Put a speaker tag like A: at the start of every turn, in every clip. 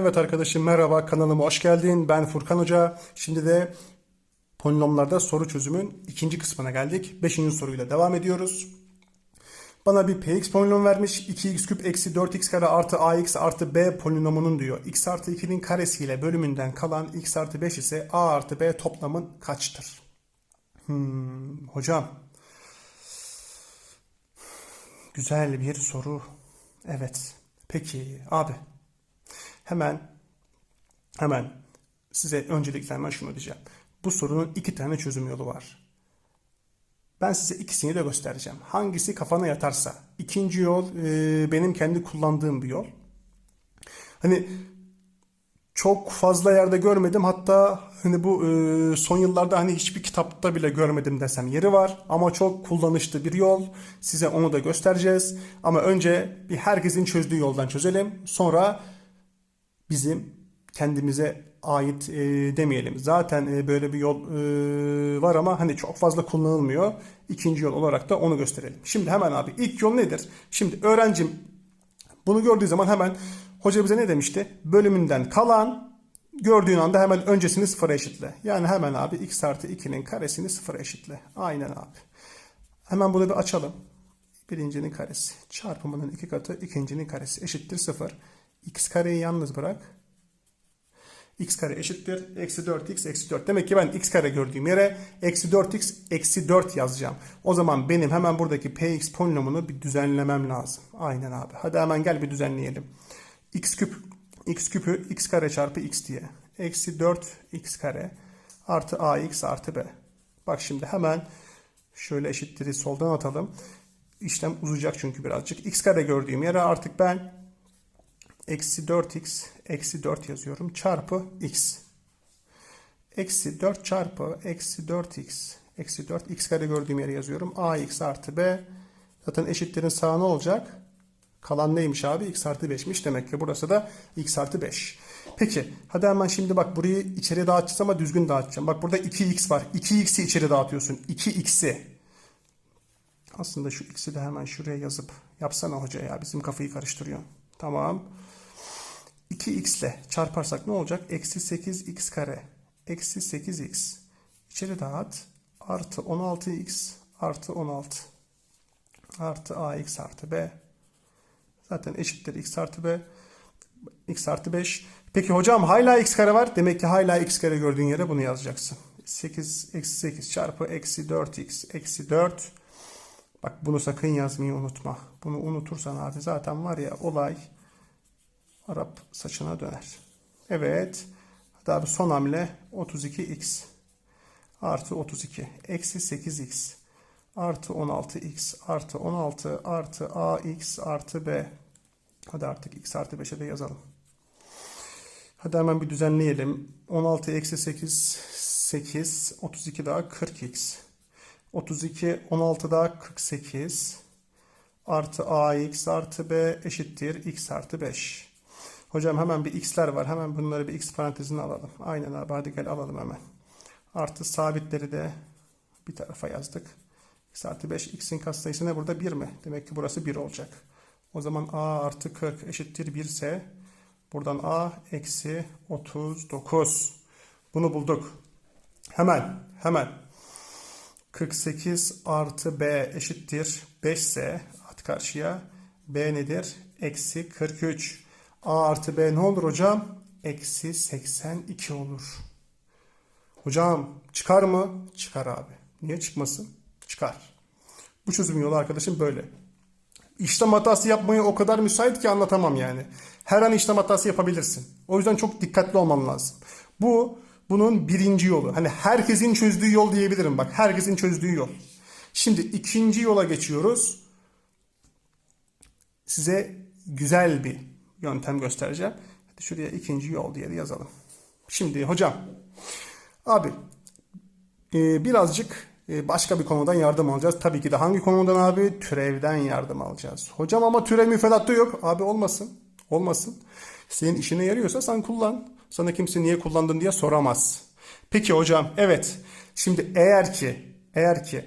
A: Evet arkadaşım merhaba kanalıma hoş geldin. Ben Furkan Hoca. Şimdi de polinomlarda soru çözümün ikinci kısmına geldik. Beşinci soruyla devam ediyoruz. Bana bir px polinom vermiş. 2x küp eksi 4x kare artı ax artı b polinomunun diyor. x artı 2'nin karesiyle bölümünden kalan x artı 5 ise a artı b toplamın kaçtır? Hmm, hocam. Güzel bir soru. Evet. Peki abi. Hemen hemen size öncelikle hemen şunu diyeceğim. Bu sorunun iki tane çözüm yolu var. Ben size ikisini de göstereceğim. Hangisi kafana yatarsa. İkinci yol e, benim kendi kullandığım bir yol. Hani çok fazla yerde görmedim. Hatta hani bu e, son yıllarda hani hiçbir kitapta bile görmedim desem yeri var. Ama çok kullanışlı bir yol. Size onu da göstereceğiz. Ama önce bir herkesin çözdüğü yoldan çözelim. Sonra bizim kendimize ait e, demeyelim. Zaten e, böyle bir yol e, var ama hani çok fazla kullanılmıyor. İkinci yol olarak da onu gösterelim. Şimdi hemen abi ilk yol nedir? Şimdi öğrencim bunu gördüğü zaman hemen hoca bize ne demişti? Bölümünden kalan gördüğün anda hemen öncesini sıfıra eşitle. Yani hemen abi x artı 2'nin karesini sıfıra eşitle. Aynen abi. Hemen bunu bir açalım. Birincinin karesi çarpımının iki katı ikincinin karesi eşittir sıfır. X kareyi yalnız bırak. x kare eşittir. Eksi 4x eksi 4. Demek ki ben x kare gördüğüm yere eksi 4x eksi 4 yazacağım. O zaman benim hemen buradaki px polinomunu bir düzenlemem lazım. Aynen abi. Hadi hemen gel bir düzenleyelim. x küp x küpü x kare çarpı x diye. Eksi 4 x kare artı ax artı b. Bak şimdi hemen şöyle eşitleri soldan atalım. İşlem uzayacak çünkü birazcık. x kare gördüğüm yere artık ben eksi 4x eksi 4 yazıyorum çarpı x. Eksi 4 çarpı eksi 4x eksi 4 x kare gördüğüm yere yazıyorum. ax artı b zaten eşitlerin sağı ne olacak? Kalan neymiş abi? x artı 5'miş. Demek ki burası da x artı 5. Peki hadi hemen şimdi bak burayı içeri dağıtacağız ama düzgün dağıtacağım. Bak burada 2x var. 2x'i içeri dağıtıyorsun. 2x'i. Aslında şu x'i de hemen şuraya yazıp yapsana hoca ya. Bizim kafayı karıştırıyor. Tamam. 2x ile çarparsak ne olacak? Eksi 8x kare. Eksi 8x. İçeri dağıt. Artı 16x artı 16. Artı ax artı b. Zaten eşittir x artı b. x artı 5. Peki hocam hala x kare var. Demek ki hala x kare gördüğün yere bunu yazacaksın. 8 eksi 8 çarpı eksi 4x eksi 4. Bak bunu sakın yazmayı unutma. Bunu unutursan abi zaten var ya olay Arap saçına döner. Evet. Abi son hamle 32x artı 32 eksi 8x artı 16x artı 16 artı ax artı b. Hadi artık x artı 5'e de yazalım. Hadi hemen bir düzenleyelim. 16 eksi 8 8 32 daha 40x. 32 16 daha 48 artı ax artı b eşittir x artı 5. Hocam hemen bir x'ler var. Hemen bunları bir x parantezine alalım. Aynen abi hadi gel alalım hemen. Artı sabitleri de bir tarafa yazdık. x artı 5 x'in katsayısı ne burada 1 mi? Demek ki burası 1 olacak. O zaman a artı 40 eşittir 1 ise buradan a eksi 39. Bunu bulduk. Hemen hemen 48 artı b eşittir 5 ise at karşıya b nedir? Eksi 43. A artı B ne olur hocam? Eksi 82 olur. Hocam çıkar mı? Çıkar abi. Niye çıkmasın? Çıkar. Bu çözüm yolu arkadaşım böyle. İşlem hatası yapmayı o kadar müsait ki anlatamam yani. Her an işlem hatası yapabilirsin. O yüzden çok dikkatli olman lazım. Bu bunun birinci yolu. Hani herkesin çözdüğü yol diyebilirim bak. Herkesin çözdüğü yol. Şimdi ikinci yola geçiyoruz. Size güzel bir yöntem göstereceğim. Hadi şuraya ikinci yol diye de yazalım. Şimdi hocam abi e, birazcık e, başka bir konudan yardım alacağız. Tabii ki de hangi konudan abi? Türevden yardım alacağız. Hocam ama türev müfredatta yok. Abi olmasın. Olmasın. Senin işine yarıyorsa sen kullan. Sana kimse niye kullandın diye soramaz. Peki hocam evet. Şimdi eğer ki eğer ki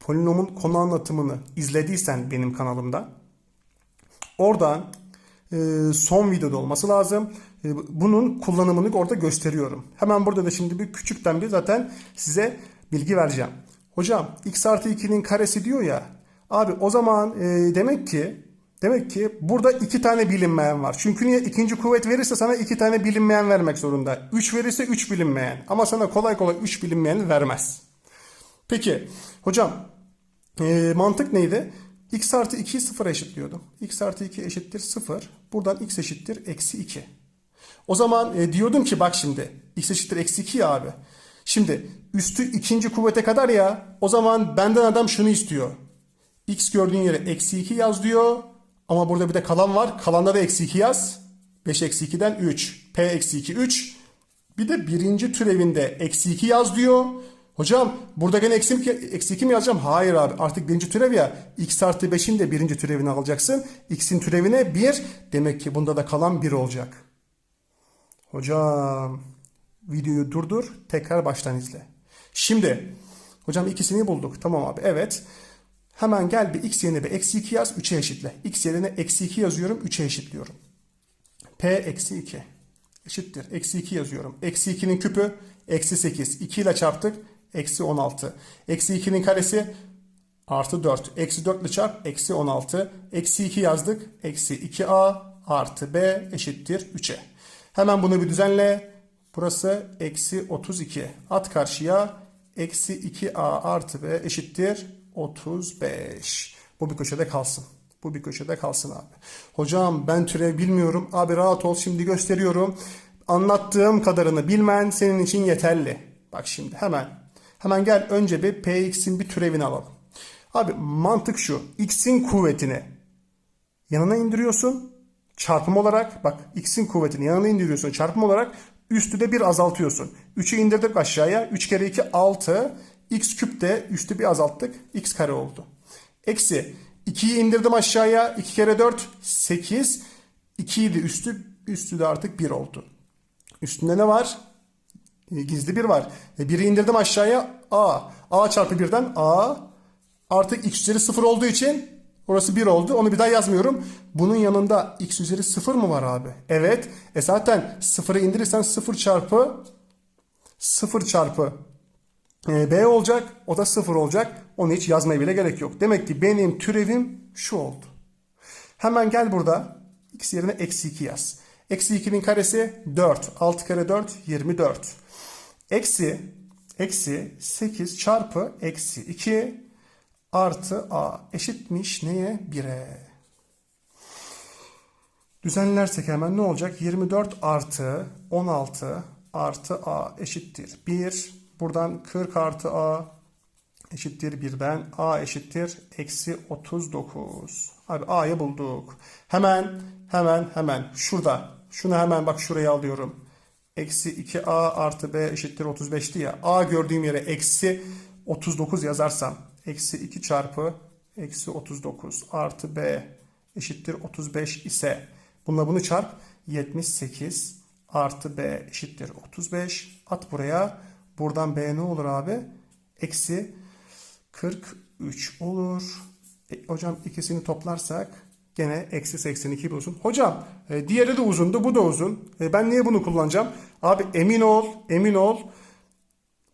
A: polinomun konu anlatımını izlediysen benim kanalımda oradan son videoda olması lazım. E, bunun kullanımını orada gösteriyorum. Hemen burada da şimdi bir küçükten bir zaten size bilgi vereceğim. Hocam x artı 2'nin karesi diyor ya. Abi o zaman e, demek ki demek ki burada iki tane bilinmeyen var. Çünkü niye ikinci kuvvet verirse sana iki tane bilinmeyen vermek zorunda. 3 verirse 3 bilinmeyen. Ama sana kolay kolay 3 bilinmeyeni vermez. Peki hocam e, mantık neydi? X artı 2'yi 0'a eşitliyordum. x artı 2 eşittir 0. Buradan x eşittir eksi 2. O zaman e, diyordum ki bak şimdi x eşittir eksi 2 ya abi. Şimdi üstü ikinci kuvvete kadar ya o zaman benden adam şunu istiyor. x gördüğün yere eksi 2 yaz diyor. Ama burada bir de kalan var. Kalanda da eksi 2 yaz. 5 eksi 2'den 3. P eksi 2 3. Bir de birinci türevinde eksi 2 yaz diyor. Hocam burada gene eksi, eksi 2 mi yazacağım? Hayır abi artık birinci türev ya. x artı 5'in de birinci türevini alacaksın. x'in türevine 1. Demek ki bunda da kalan 1 olacak. Hocam videoyu durdur tekrar baştan izle. Şimdi hocam ikisini bulduk. Tamam abi evet. Hemen gel bir x yerine bir eksi 2 yaz 3'e eşitle. x yerine eksi 2 yazıyorum 3'e eşitliyorum. p eksi 2 eşittir. Eksi 2 yazıyorum. Eksi 2'nin küpü eksi 8. 2 ile çarptık. Eksi 16. Eksi 2'nin karesi artı 4. Eksi 4 ile çarp. Eksi 16. Eksi 2 yazdık. Eksi 2a artı b eşittir 3'e. Hemen bunu bir düzenle. Burası eksi 32. At karşıya. Eksi 2a artı b eşittir 35. Bu bir köşede kalsın. Bu bir köşede kalsın abi. Hocam ben türev bilmiyorum. Abi rahat ol şimdi gösteriyorum. Anlattığım kadarını bilmen senin için yeterli. Bak şimdi hemen. Hemen gel önce bir px'in bir türevini alalım. Abi mantık şu. x'in kuvvetini yanına indiriyorsun. Çarpım olarak bak x'in kuvvetini yanına indiriyorsun. Çarpım olarak üstü de bir azaltıyorsun. 3'ü indirdik aşağıya. 3 kere 2 6. x küp de üstü bir azalttık. x kare oldu. Eksi 2'yi indirdim aşağıya. 2 kere 4 8. 2'yi de üstü üstü de artık 1 oldu. Üstünde ne var? E, Gizli 1 var. E, 1'i indirdim aşağıya. A. A çarpı 1'den A. Artık x üzeri 0 olduğu için orası 1 oldu. Onu bir daha yazmıyorum. Bunun yanında x üzeri 0 mı var abi? Evet. E zaten 0'ı indirirsen 0 çarpı 0 çarpı e, b olacak. O da 0 olacak. Onu hiç yazmaya bile gerek yok. Demek ki benim türevim şu oldu. Hemen gel burada x yerine eksi 2 yaz. Eksi 2'nin karesi 4. 6 kare 4 24. Eksi eksi 8 çarpı eksi 2 artı a eşitmiş neye? 1'e. Düzenlersek hemen ne olacak? 24 artı 16 artı a eşittir 1. Buradan 40 artı a eşittir 1'den a eşittir eksi 39. Abi a'yı bulduk. Hemen hemen hemen şurada şunu hemen bak şuraya alıyorum. Eksi 2a artı b eşittir 35'ti ya. a gördüğüm yere eksi 39 yazarsam eksi 2 çarpı eksi 39 artı b eşittir 35 ise bununla bunu çarp 78 artı b eşittir 35 at buraya. Buradan b ne olur abi? Eksi 43 olur. E, hocam ikisini toplarsak gene eksi 82 bir uzun hocam e, diğeri de uzundu bu da uzun e, ben niye bunu kullanacağım abi emin ol emin ol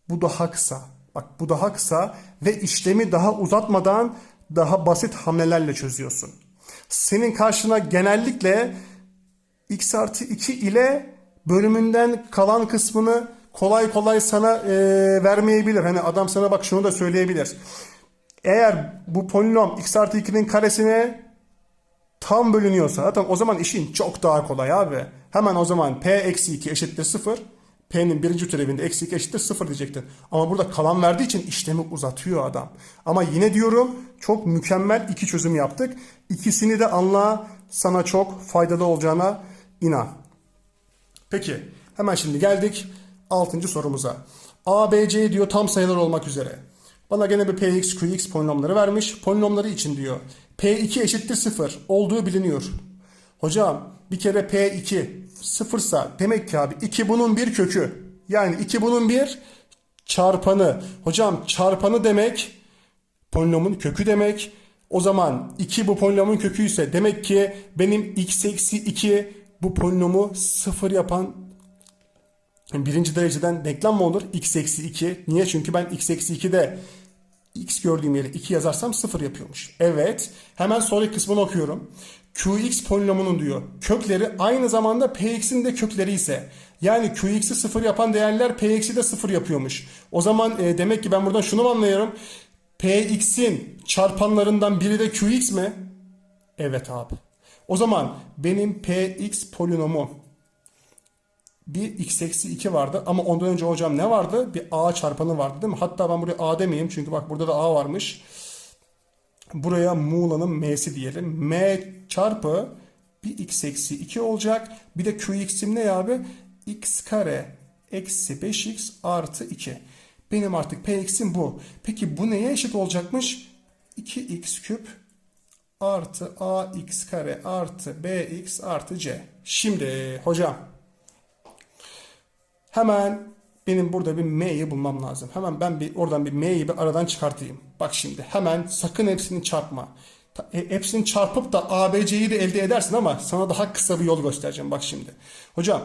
A: bu daha kısa. Bak bu daha kısa ve işlemi daha uzatmadan daha basit hamlelerle çözüyorsun. Senin karşına genellikle x artı 2 ile bölümünden kalan kısmını kolay kolay sana e, vermeyebilir. Hani adam sana bak şunu da söyleyebilir. Eğer bu polinom x artı 2'nin karesine tam bölünüyorsa zaten o zaman işin çok daha kolay abi. Hemen o zaman p eksi 2 eşittir 0. P'nin birinci türevinde eksi 2 eşittir 0 diyecektin. Ama burada kalan verdiği için işlemi uzatıyor adam. Ama yine diyorum çok mükemmel iki çözüm yaptık. İkisini de anla sana çok faydalı olacağına inan. Peki hemen şimdi geldik 6. sorumuza. A, B, C diyor tam sayılar olmak üzere. Bana gene bir Px, Qx polinomları vermiş. Polinomları için diyor. P2 eşittir 0 olduğu biliniyor. Hocam bir kere P2 sıfırsa demek ki abi 2 bunun bir kökü. Yani 2 bunun bir çarpanı. Hocam çarpanı demek polinomun kökü demek. O zaman 2 bu polinomun kökü ise demek ki benim x eksi 2 bu polinomu sıfır yapan birinci dereceden denklem mi olur? x eksi 2. Niye? Çünkü ben x eksi 2'de x gördüğüm yere 2 yazarsam 0 yapıyormuş. Evet. Hemen sonraki kısmını okuyorum. Qx polinomunun diyor kökleri aynı zamanda Px'in de kökleri ise yani Qx'i 0 yapan değerler Px'i de 0 yapıyormuş. O zaman e, demek ki ben buradan şunu anlıyorum? Px'in çarpanlarından biri de Qx mi? Evet abi. O zaman benim Px polinomu bir x eksi 2 vardı ama ondan önce hocam ne vardı? Bir a çarpanı vardı değil mi? Hatta ben buraya a demeyeyim çünkü bak burada da a varmış. Buraya Muğla'nın m'si diyelim. m çarpı bir x eksi 2 olacak. Bir de qx'im ne abi? x kare eksi 5x artı 2. Benim artık px'im bu. Peki bu neye eşit olacakmış? 2x küp artı ax kare artı bx artı c. Şimdi hocam Hemen benim burada bir m'yi bulmam lazım. Hemen ben bir oradan bir m'yi bir aradan çıkartayım. Bak şimdi hemen sakın hepsini çarpma. E, Hepsini çarpıp da ABC'yi de elde edersin ama sana daha kısa bir yol göstereceğim. Bak şimdi. Hocam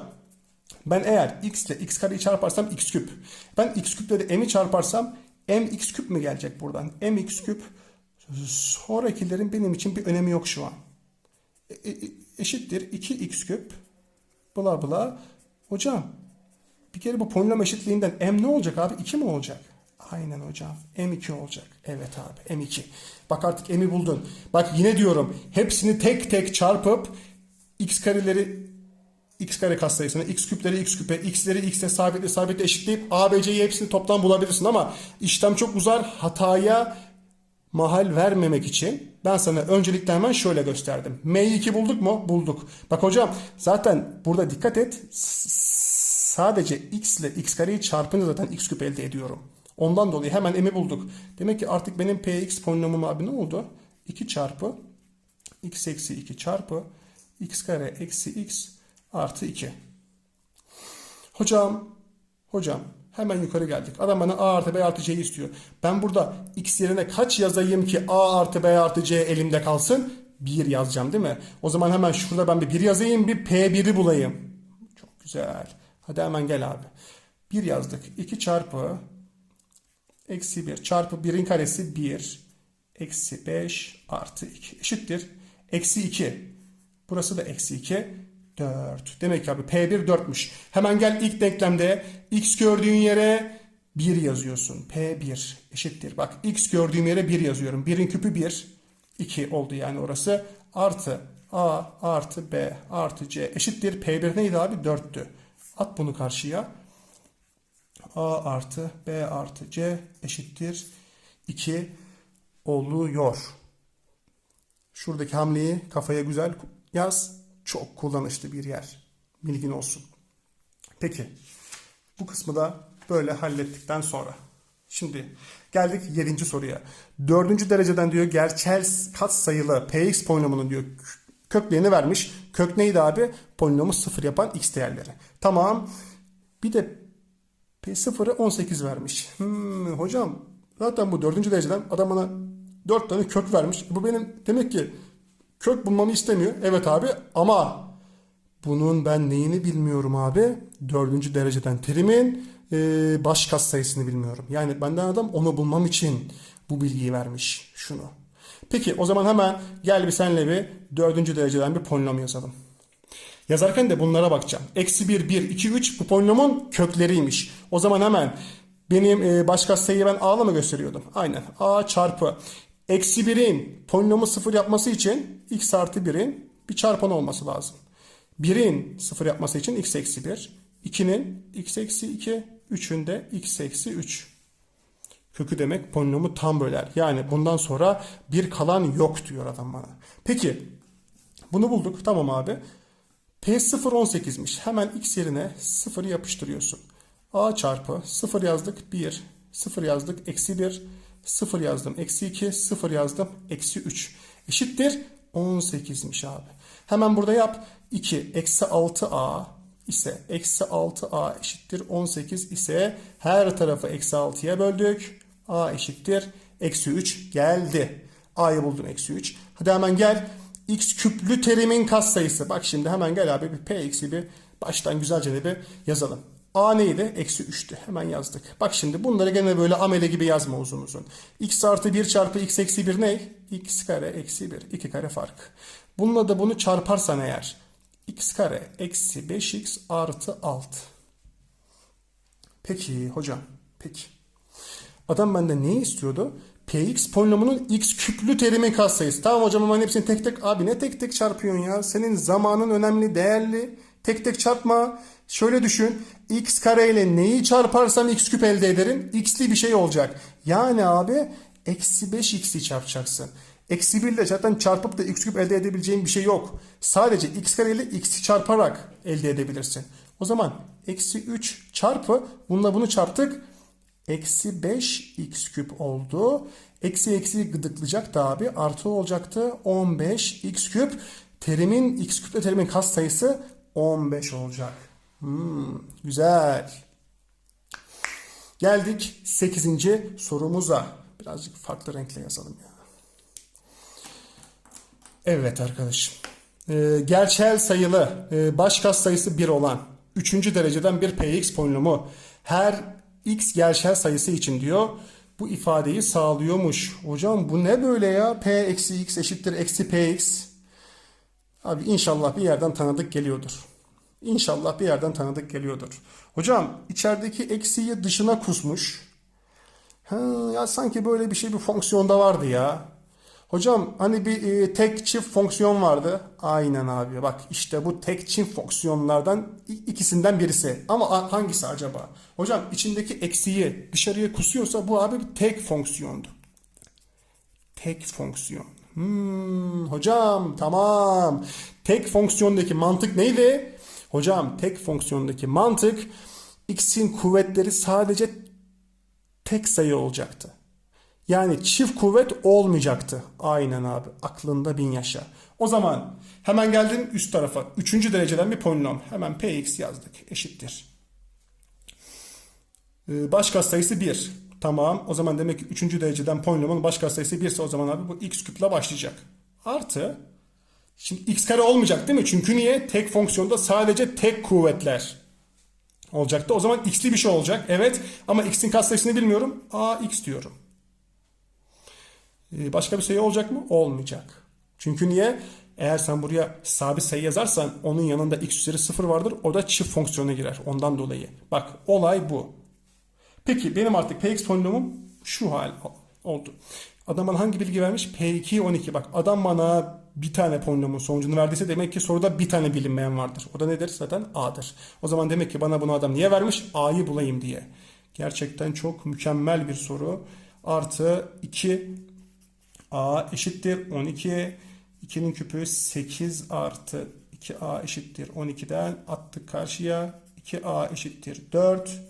A: ben eğer x ile x kareyi çarparsam x küp. Ben x küple de m'i çarparsam mx küp mü gelecek buradan? mx küp sonrakilerin benim için bir önemi yok şu an. E- e- eşittir 2x küp bla bla. Hocam bir kere bu polinom eşitliğinden m ne olacak abi? 2 mi olacak? Aynen hocam. M2 olacak. Evet abi M2. Bak artık m'i buldun. Bak yine diyorum hepsini tek tek çarpıp x kareleri x kare katsayısına, x küpleri x küpe, x'leri x'e sabitle sabitle eşitleyip a, b, c'yi hepsini toplam bulabilirsin ama işlem çok uzar. Hataya mahal vermemek için ben sana öncelikle hemen şöyle gösterdim. M'yi 2 bulduk mu? Bulduk. Bak hocam zaten burada dikkat et. Sadece x ile x kareyi çarpınca zaten x küp elde ediyorum. Ondan dolayı hemen m'i bulduk. Demek ki artık benim px polinomum abi ne oldu? 2 çarpı x eksi 2 çarpı x kare eksi x artı 2. Hocam, hocam hemen yukarı geldik. Adam bana a artı b artı c'yi istiyor. Ben burada x yerine kaç yazayım ki a artı b artı c elimde kalsın? 1 yazacağım değil mi? O zaman hemen şurada ben bir 1 yazayım bir p1'i bulayım. Çok güzel. Hadi hemen gel abi. 1 yazdık. 2 çarpı eksi 1 çarpı 1'in karesi 1 eksi 5 artı 2 eşittir. Eksi 2. Burası da eksi 2. 4. Demek ki abi P1 4'müş. Hemen gel ilk denklemde x gördüğün yere 1 yazıyorsun. P1 eşittir. Bak x gördüğüm yere 1 yazıyorum. 1'in küpü 1. 2 oldu yani orası. Artı A artı B artı C eşittir. P1 neydi abi? 4'tü. At bunu karşıya. A artı B artı C eşittir 2 oluyor. Şuradaki hamleyi kafaya güzel yaz. Çok kullanışlı bir yer. Bilgin olsun. Peki. Bu kısmı da böyle hallettikten sonra. Şimdi geldik 7. soruya. 4. dereceden diyor gerçel katsayılı px polinomunun diyor köklerini vermiş. Kök neydi abi? Polinomu sıfır yapan x değerleri. Tamam. Bir de P0'ı 18 vermiş. Hmm, hocam zaten bu 4. dereceden adam bana 4 tane kök vermiş. Bu benim demek ki kök bulmamı istemiyor. Evet abi ama bunun ben neyini bilmiyorum abi? 4. dereceden terimin e, baş katsayısını bilmiyorum. Yani benden adam onu bulmam için bu bilgiyi vermiş. Şunu. Peki o zaman hemen gel bir senle bir 4. dereceden bir polinom yazalım. Yazarken de bunlara bakacağım. Eksi 1, 1, 2, 3 bu polinomun kökleriymiş. O zaman hemen benim e, baş katsayıyı ben A'la mı gösteriyordum? Aynen. A çarpı eksi 1'in polinomu 0 yapması için x artı 1'in bir çarpanı olması lazım. 1'in 0 yapması için x eksi 1. 2'nin x eksi 2. 3'ün de x eksi 3. Kökü demek polinomu tam böler. Yani bundan sonra bir kalan yok diyor adam bana. Peki bunu bulduk. Tamam abi. P0 18'miş. Hemen x yerine 0 yapıştırıyorsun. A çarpı 0 yazdık 1. 0 yazdık eksi 1. 0 yazdım eksi 2. 0 yazdım eksi 3. Eşittir 18'miş abi. Hemen burada yap. 2 eksi 6a ise eksi 6a eşittir 18 ise her tarafı eksi 6'ya böldük. A eşittir eksi 3 geldi. A'yı buldum eksi 3. Hadi hemen gel. X küplü terimin katsayısı. Bak şimdi hemen gel abi bir P eksi bir baştan güzelce de bir yazalım. A neydi? Eksi 3'tü. Hemen yazdık. Bak şimdi bunları gene böyle amele gibi yazma uzun uzun. X artı 1 çarpı X eksi 1 ne? X kare eksi 1. 2 kare fark. Bununla da bunu çarparsan eğer. X kare eksi 5X artı 6. Peki hocam. Peki. Adam benden neyi istiyordu? Px polinomunun x küplü terimi katsayısı. Tamam hocam ama hepsini tek tek. Abi ne tek tek çarpıyorsun ya? Senin zamanın önemli, değerli. Tek tek çarpma. Şöyle düşün. x kare ile neyi çarparsam x küp elde ederim. x'li bir şey olacak. Yani abi eksi 5x'i çarpacaksın. Eksi 1 ile zaten çarpıp da x küp elde edebileceğin bir şey yok. Sadece x kare ile x'i çarparak elde edebilirsin. O zaman eksi 3 çarpı bununla bunu çarptık. Eksi 5 x küp oldu. Eksi eksi gıdıklayacaktı abi. Artı olacaktı. 15 x küp. Terimin x küple terimin kas sayısı 15 olacak. Hmm, güzel. Geldik 8. sorumuza. Birazcık farklı renkle yazalım ya. Evet arkadaşım. Ee, gerçel sayılı e, baş kas sayısı 1 olan 3. dereceden bir px polinomu her x gerçel sayısı için diyor bu ifadeyi sağlıyormuş. Hocam bu ne böyle ya? p eksi x eşittir eksi px. Abi inşallah bir yerden tanıdık geliyordur. İnşallah bir yerden tanıdık geliyordur. Hocam içerideki eksiyi dışına kusmuş. Ha, ya sanki böyle bir şey bir fonksiyonda vardı ya. Hocam hani bir e, tek çift fonksiyon vardı. Aynen abi bak işte bu tek çift fonksiyonlardan ikisinden birisi. Ama hangisi acaba? Hocam içindeki eksiyi dışarıya kusuyorsa bu abi bir tek fonksiyondu. Tek fonksiyon. Hmm, hocam tamam. Tek fonksiyondaki mantık neydi? Hocam tek fonksiyondaki mantık x'in kuvvetleri sadece tek sayı olacaktı. Yani çift kuvvet olmayacaktı. Aynen abi. Aklında bin yaşa. O zaman hemen geldim üst tarafa. Üçüncü dereceden bir polinom. Hemen px yazdık. Eşittir. Ee, Baş katsayısı 1. Tamam. O zaman demek ki üçüncü dereceden polinomun baş katsayısı 1 ise o zaman abi bu x küple başlayacak. Artı. Şimdi x kare olmayacak değil mi? Çünkü niye? Tek fonksiyonda sadece tek kuvvetler olacaktı. O zaman x'li bir şey olacak. Evet. Ama x'in katsayısını bilmiyorum. a x diyorum. Ee, Başka bir sayı olacak mı? Olmayacak. Çünkü niye? Eğer sen buraya sabit sayı yazarsan onun yanında x üzeri 0 vardır. O da çift fonksiyona girer. Ondan dolayı. Bak olay bu. Peki benim artık px polinomum şu hal oldu. Adam bana hangi bilgi vermiş? P2 12. Bak adam bana bir tane polinomun sonucunu verdiyse demek ki soruda bir tane bilinmeyen vardır. O da nedir? Zaten A'dır. O zaman demek ki bana bunu adam niye vermiş? A'yı bulayım diye. Gerçekten çok mükemmel bir soru. Artı 2 A eşittir 12. 2'nin küpü 8 artı 2A eşittir 12'den attık karşıya. 2A eşittir 4.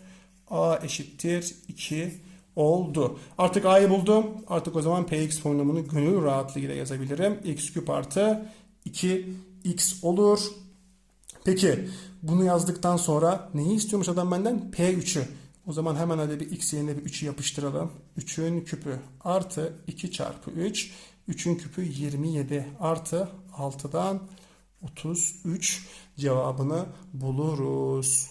A: A eşittir 2 oldu. Artık A'yı buldum. Artık o zaman Px polinomunu gönül rahatlığıyla yazabilirim. x küp artı 2x olur. Peki bunu yazdıktan sonra neyi istiyormuş adam benden? P3'ü. O zaman hemen hadi bir x yerine bir 3'ü yapıştıralım. 3'ün küpü artı 2 çarpı 3. 3'ün küpü 27 artı 6'dan 33 cevabını buluruz.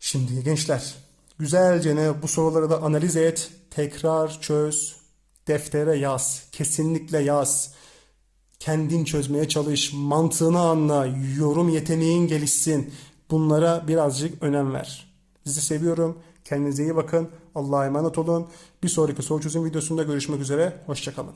A: Şimdi gençler güzelce ne bu soruları da analiz et, tekrar çöz, deftere yaz, kesinlikle yaz. Kendin çözmeye çalış, mantığını anla, yorum yeteneğin gelişsin. Bunlara birazcık önem ver. Sizi seviyorum. Kendinize iyi bakın. Allah'a emanet olun. Bir sonraki soru çözüm videosunda görüşmek üzere. Hoşçakalın.